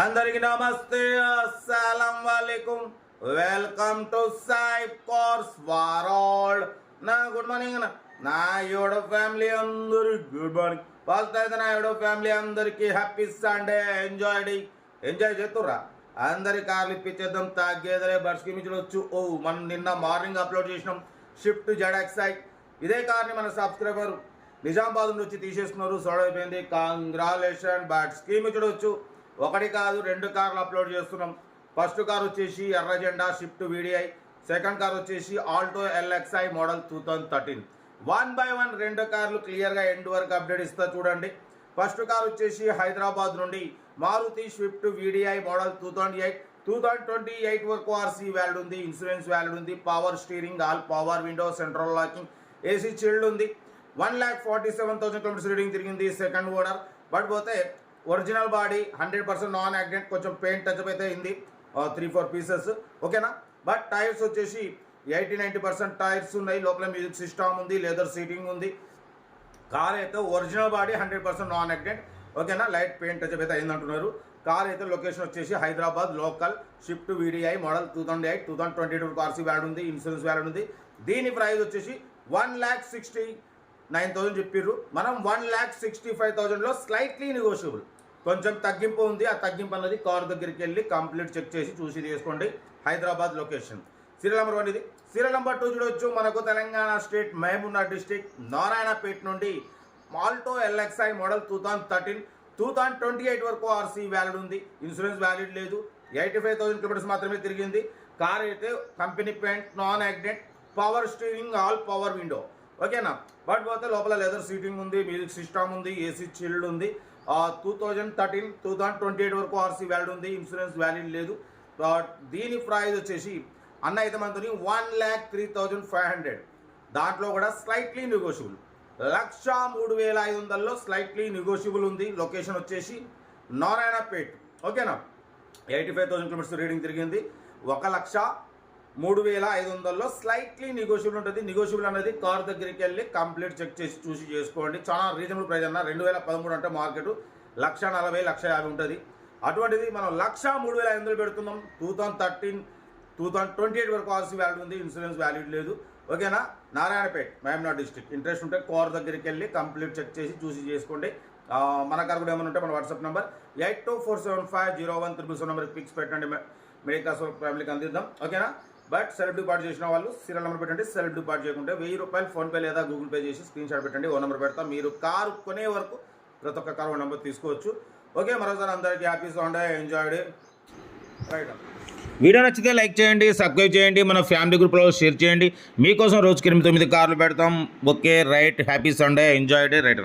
అందరికి నమస్తే. అస్సలం వాలేకుం. Welcome to Sai cars world. నా గుడ్ మార్నింగ్ అన్న. నా యోడో ఫ్యామిలీ అందరి గుడ్ మార్నింగ్. ఫస్ట్ అయితే నా యోడో ఫ్యామిలీ అందరికి happy Sunday. Enjoy D. Enjoy చేస్తుర్రా అందరి కార్లు ఇప్పించేద్దాం తాగేదరే బడ్స్కి మించవచ్చు ఓ మనం నిన్న మార్నింగ్ అప్లోడ్ చేసినాం. షిఫ్ట్ జడాక్సై ఇదే కార్ని మన సబ్స్క్రైబర్ నిజామాబాద్ నుంచి తీసేస్తున్నారు. సోడ అయిపోయింది బట్ స్కీమ్ చూడవచ్చు ఒకటి కాదు రెండు కార్లు అప్లోడ్ చేస్తున్నాం. ఫస్ట్ కార్ వచ్చేసి ఎర్ర జెండా షిఫ్ట్ వీడిఐ. సెకండ్ కార్ వచ్చేసి Alto LXI model two thousand thirteen. One by one రెండు కార్లు క్లియర్గా ఎండ్ వరకు అప్డేట్ ఇస్తా చూడండి. ఫస్ట్ కార్ వచ్చేసి హైదరాబాద్ నుండి Maruti Swift VDI model two thousand eight. Two thousand twenty eight వరకు ఆర్సీ వ్యాలిడ్ ఉంది ఇన్సూరెన్స్ వ్యాలిడ్ ఉంది power steering all power window central locking AC chilled ఉంది. One lakh forty seven thousand kilometres reading తిరిగింది second owner but పోతే original body hundred percent non accident కొంచెం paint touch అయితే అయింది. Three four pieces ఓకేనా but tyres వచ్చేసి eighty ninety percent tyres ఉన్నాయి. లోపల మ్యూజిక్ సిస్టమ్ ఉంది లెదర్ సీటింగ్ ఉంది. కార్ అయితే original body hundred percent non accident ఓకేనా లైట్ పెయింట్ టచ్ అయితే అయింది అంటున్నారు కార్ అయితే లొకేషన్ వచ్చేసి Hyderabad local. Swift VDI model two thousand eight two thousand twenty two RC valid ఉంది ఇన్సూరెన్స్ వ్యాడ్ ఉంది. దీని ప్రైస్ వచ్చేసి one lakh sixty nine thousand చెప్పిర్రు. మనం వన్ ల్యాక్ సిక్స్టీ ఫైవ్ థౌసండ్లో స్లైట్లీ నెగోషియబుల్ కొంచెం తగ్గింపు ఉంది. ఆ తగ్గింపు అన్నది కార్ దగ్గరికి వెళ్ళి కంప్లీట్ చెక్ చేసి చూసి తీసుకోండి. Hyderabad location serial number one ఇది. సీరియల్ నెంబర్ టూ చూడవచ్చు మనకు తెలంగాణ స్టేట్ మహబూబ్నగర్ డిస్టిక్ నారాయణపేట నుండి malto LXI model two thousand thirteen two thousand twenty eight వరకు ఆర్సీ వ్యాలిడ్ ఉంది. ఇన్సూరెన్స్ వ్యాలిడ్ లేదు. ఎయిటీ ఫైవ్ థౌసండ్ కిలోమీటర్స్ మాత్రమే తిరిగింది. కార్ అయితే company paint non accident power steering all power window ఓకేనా? బట్ పోతే లోపల లెదర్ సీటింగ్ ఉంది మ్యూజిక్ సిస్టమ్ ఉంది ఏసీ చిల్డ్ ఉంది. Two thousand thirteen two thousand twenty eight వరకు ఆర్సీ వ్యాలిడ్ ఉంది ఇన్సూరెన్స్ వ్యాలిడ్ లేదు. దీని ప్రైజ్ వచ్చేసి అన్న అయితే మనతో one lakh three thousand five hundred దాంట్లో కూడా స్లైట్లీ నెగోషియబుల్ లక్ష మూడు వేల ఐదు వందల్లో స్లైట్లీ నెగోషియబుల్ ఉంది. లొకేషన్ వచ్చేసి నారాయణపేట్. ఓకేనా? Eighty five thousand kilometres reading తిరిగింది. ఒక లక్ష మూడు వేల ఐదు వందల్లో స్లైట్లీ నెగోషియబుల్ ఉంటుంది. నెగోషియబుల్ అనేది కార్ దగ్గరికి వెళ్ళి కంప్లీట్ చెక్ చేసి చూసి చేసుకోండి. చాలా రీజనబుల్ ప్రైస్ అన్న. రెండు వేల పదమూడు అంటే మార్కెట్ లక్ష నలభై లక్ష యాభై ఉంటుంది. అటువంటిది మనం లక్ష మూడు వేల ఐదు వందలు పెడుతున్నాం. Two thousand thirteen two thousand twenty eight వరకు పాలసీ వ్యాల్యూ ఉంది. ఇన్సూరెన్స్ వ్యాల్యూ లేదు. ఓకేనా నారాయణపేట్ మహమ్నాడ్ డిస్ట్రిక్ట్ ఇంట్రెస్ట్ ఉంటే కార్ దగ్గరికి వెళ్ళి కంప్లీట్ చెక్ చేసి చూసి చేసుకోండి. మన కార్ కూడా ఏమైనా ఉంటే మన WhatsApp number eight two four seven five zero one triple seven నెంబర్కి పిక్స్ పెట్టండి. మెడికల్ ఫ్యామిలీకి అందిద్దాం. ఓకేనా బట్ సెల్ఫ్ డిపాజిట్ చేసిన వాళ్ళు సీరియల్ నెంబర్ పెట్టండి సెల్ఫ్ డిపాజిట్ చేయకుంటే వెయ్యి రూపాయలు ఫోన్పే లేదా గూగుల్ పే చేసి స్క్రీన్ షాట్ పెట్టండి ఓ నెంబర్ పెడతాం. మీరు కారు కొనే వరకు ప్రతి ఒక్క కారు నెంబర్ తీసుకోవచ్చు. ఓకే మరోసారి అందరికీ happy Sunday enjoyed right video నచ్చితే లైక్ చేయండి సబ్స్క్రైబ్ చేయండి మన ఫ్యామిలీ గ్రూప్లో షేర్ చేయండి. మీకోసం రోజుకి ఎనిమిది తొమ్మిది కార్లు పెడతాం. Okay right happy Sunday enjoy day right